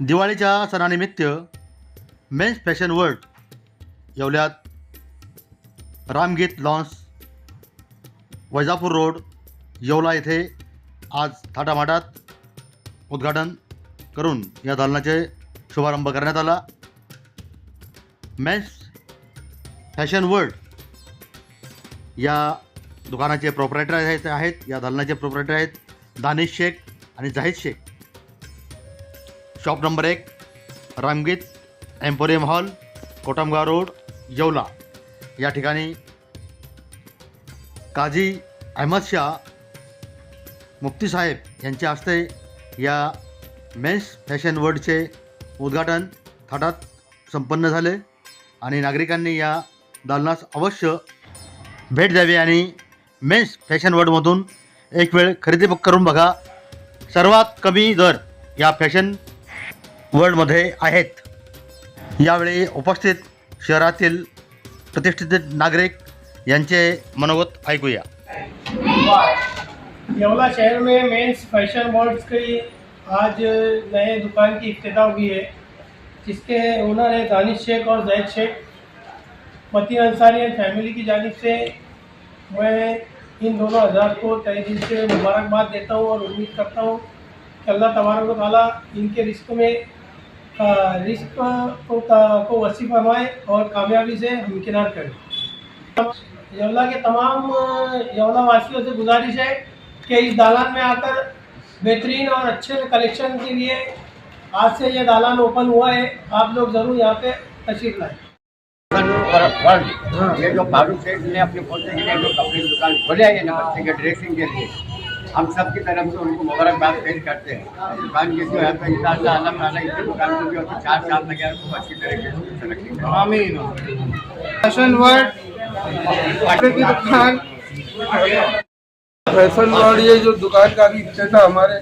दिवाळीच्या सणानिमित्त men's fashion world येवल्यात रामगीत लॉन्स वैजापूर रोड येवला येथे आज थाटामाटात उद्घाटन करून या दालनाचे शुभारंभ करण्यात आला. मेन्स फॅशन वर्ल्ड या दुकानाचे प्रोपरायटर आहेत या दालनाचे प्रोपरायटर आहेत दानिश शेख आणि जाहीद शेख. शॉप नंबर एक Ramgeet emporium hall Kotamgaon road Yeola. या ठिकाणी काझी अहमद शाह मुफ्ती साहेब यांच्या हस्ते या मेन्स फॅशन वर्ल्डचे उद्घाटन थाटात संपन्न झाले आणि नागरिकांनी या दालनास अवश्य भेट द्यावी आणि मेन्स फॅशन वर्ल्डमधून एक वेळ खरेदी करून बघा. सर्वात कमी दर या फॅशन वर्ल्डमध्ये आहेत. यावेळी उपस्थित शहरातील प्रतिष्ठित नागरिक यांचे मनोगत ऐकूया. येवला शहर में मेंस फैशन वर्ल्ड की आज नए दुकान की इफ्तिताह हुई है जिसके ओनर है दानिश शेख और जैद शेख। मती अंसारी एंड फैमिली की जानब से मैं इन दोनों हजार को तय दिल से मुबारकबाद देता हूँ और उम्मीद करता हूँ कि अल्लाह तबारक व इनके रिस्क में رزق کو کو وسیع فرمائے اور کامیابی سے ہمکنار کرے یولا کے تمام یولا واسیوں سے گزارش ہے کہ اس دالان میں آ کر بہترین اور اچھے کلیکشن کے لیے آج سے یہ دالان اوپن ہوا ہے۔ آپ لوگ ضرور یہاں پہ تشریف لائیں۔ جی، ہاں۔ یہ جو فاروق شیخ جی نے اپنے کپڑے کی دکان کھولے ہے یہ بچے کے ڈریسنگ کے لیے ہم سب کی طرف سے ان کو مبارکباد پیش کرتے ہیں۔ عرفان کی جو ہے تو ان شاء اللہ تعالیٰ اس مقام کو بھی ہوتی چار سال لگے ان خوب اچھی طریقے سے فیشن ورڈ یہ جو دکان کا بھی افتتاح ہمارے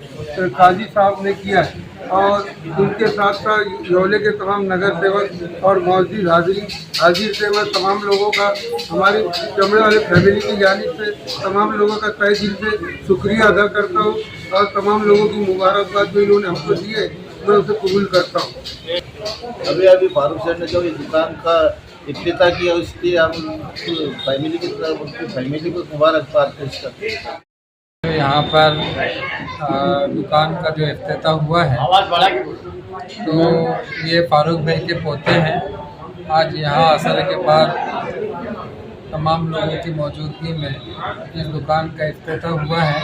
قاضی صاحب نے کیا ہے۔ اور ان کے ساتھ ساتھ یولے کے تمام نگر سیوک اور موجود حاضری حاضر سیوک تمام لوگوں کا ہماری چمڑے والے فیملی کی جانب سے تمام لوگوں کا طے دل سے شکریہ ادا کرتا ہوں اور تمام لوگوں کی مبارکباد جو انہوں نے ہم کو دی ہے، میں اسے قبول کرتا ہوں۔ ابھی ابھی فاروق صاحب نے جو اس دکان کا افتتاح کیا، اس کی ہم فیملی کی طرف ان کی فیملی کو مبارکباد پیش کرتے ہیں۔ یہاں پر دکان کا جو افتتاح ہوا ہے، تو یہ فاروق بھائی کے پوتے ہیں۔ آج یہاں اثر کے بعد تمام لوگوں کی موجودگی میں اس دکان کا افتتاح ہوا ہے۔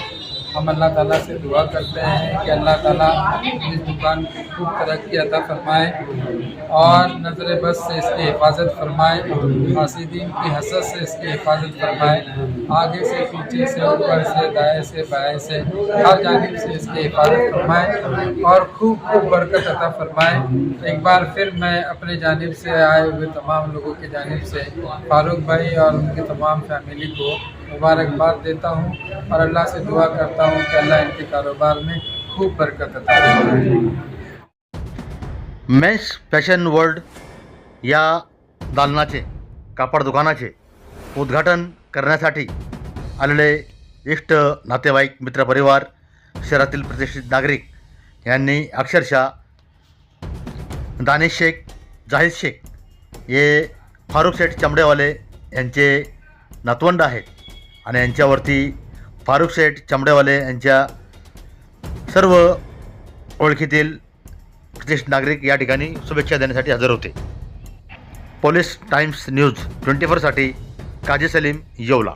ہم اللہ تعالیٰ سے دعا کرتے ہیں کہ اللہ تعالیٰ اس دکان کی خوب ترقی عطا فرمائے اور نظر بس سے اس کی حفاظت فرمائے حاسدین کی حسد سے اس کی حفاظت فرمائے آگے سے، پیچھے سے، اوپر سے، دائیں سے، بائیں سے، ہر جانب سے اس کی حفاظت فرمائے اور خوب خوب برکت عطا فرمائے۔ ایک بار پھر میں اپنے جانب سے آئے ہوئے تمام لوگوں کی جانب سے، فاروق بھائی اور ان کی تمام فیملی کو मुबारकबाद देता हूँ और अल्लाह से दुआ करता हूँ कि अल्लाह इनके कारोबार में खूब बरकत अता मेन्स फॅशन वर्ल्ड या दालनाचे कापड दुकानाचे उद्घाटन करण्यासाठी आलेले इष्ट नातेवाईक मित्रपरिवार शहरातील प्रतिष्ठित नागरिक यांनी अक्षरशः दानिश शेख जाहीद शेख हे फारुख शेठ चमडेवाले यांचे नातवंड आहेत. आणि यांच्यावरती फारुख शेठ चमडेवाले यांच्या सर्व ओळखीतील प्रतिष्ठ नागरिक या ठिकाणी शुभेच्छा देण्यासाठी हजर होते. पोलीस टाइम्स न्यूज ट्वेंटी फोरसाठी काजी सलीम येवला.